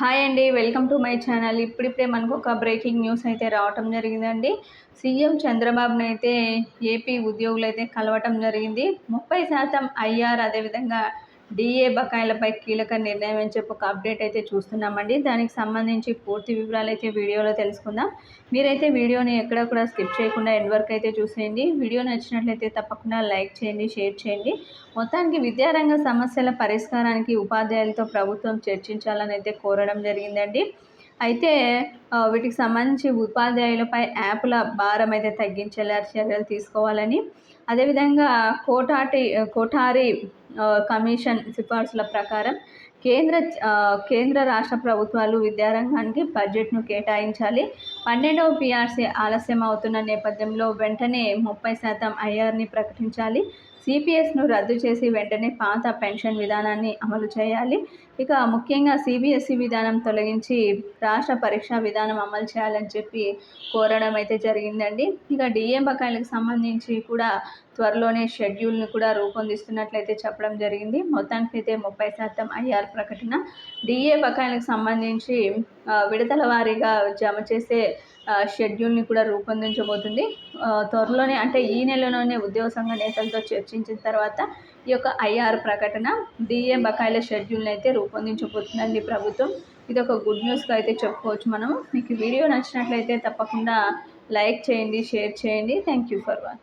Hi అండి welcome to my channel. ఇప్పుడిప్పుడే మనకు ఒక బ్రేకింగ్ న్యూస్ అయితే రావటం జరిగిందండి. సీఎం చంద్రబాబును అయితే ఏపీ ఉద్యోగులు అయితే కలవటం జరిగింది. ముప్పై శాతం ఐఆర్ అదేవిధంగా డిఏ బకాయిలపై కీలక నిర్ణయం అని చెప్పి ఒక అప్డేట్ అయితే చూస్తున్నామండి. దానికి సంబంధించి పూర్తి వివరాలు అయితే వీడియోలో తెలుసుకుందాం. మీరైతే వీడియోని ఎక్కడ కూడా స్కిప్ చేయకుండా ఎండ్ వరకు అయితే చూసేయండి. వీడియో నచ్చినట్లయితే తప్పకుండా లైక్ చేయండి షేర్ చేయండి. మొత్తానికి విద్యారంగ సమస్యల పరిష్కారానికి ఉపాధ్యాయులతో ప్రభుత్వం చర్చించాలని అయితే కోరడం జరిగిందండి. అయితే వీటికి సంబంధించి ఉపాధ్యాయులపై యాప్ల భారం అయితే తగ్గించేలా చర్యలు తీసుకోవాలని అదేవిధంగా కోటాటి కోఠారి కమిషన్ సిఫార్సుల ప్రకారం కేంద్ర కేంద్ర రాష్ట్ర ప్రభుత్వాలు విద్యారంగానికి బడ్జెట్ను కేటాయించాలి. పన్నెండవ పిఆర్సీ ఆలస్యం అవుతున్న నేపథ్యంలో వెంటనే ముప్పై శాతం ఐఆర్ని ప్రకటించాలి. సిపిఎస్ను రద్దు చేసి వెంటనే పాత పెన్షన్ విధానాన్ని అమలు చేయాలి. ఇక ముఖ్యంగా సిబిఎస్ఈ విధానం తొలగించి రాష్ట్ర పరీక్షా విధానం అమలు చేయాలని చెప్పి కోరడం అయితే జరిగిందండి. ఇక డిఏ బకాయిలకు సంబంధించి కూడా త్వరలోనే షెడ్యూల్ని కూడా రూపొందిస్తున్నట్లయితే చెప్పడం జరిగింది. మొత్తానికి అయితే ముప్పై శాతం ఐఆర్ ప్రకటన. డిఏ బకాయిలకు సంబంధించి విడతల వారీగా జమ చేసే షెడ్యూల్ని కూడా రూపొందించబోతుంది. త్వరలోనే అంటే ఈ నెలలోనే ఉద్యోగ సంఘ నేతలతో చర్చించిన తర్వాత ఈ యొక్క ఐఆర్ ప్రకటన డిఏ బకాయిల షెడ్యూల్ని అయితే రూపొందించబోతుందండి ప్రభుత్వం. ఇది ఒక గుడ్ న్యూస్గా అయితే చెప్పుకోవచ్చు మనం మీకు వీడియో నచ్చినట్లయితే తప్పకుండా లైక్ చేయండి షేర్ చేయండి. Thank you for watching.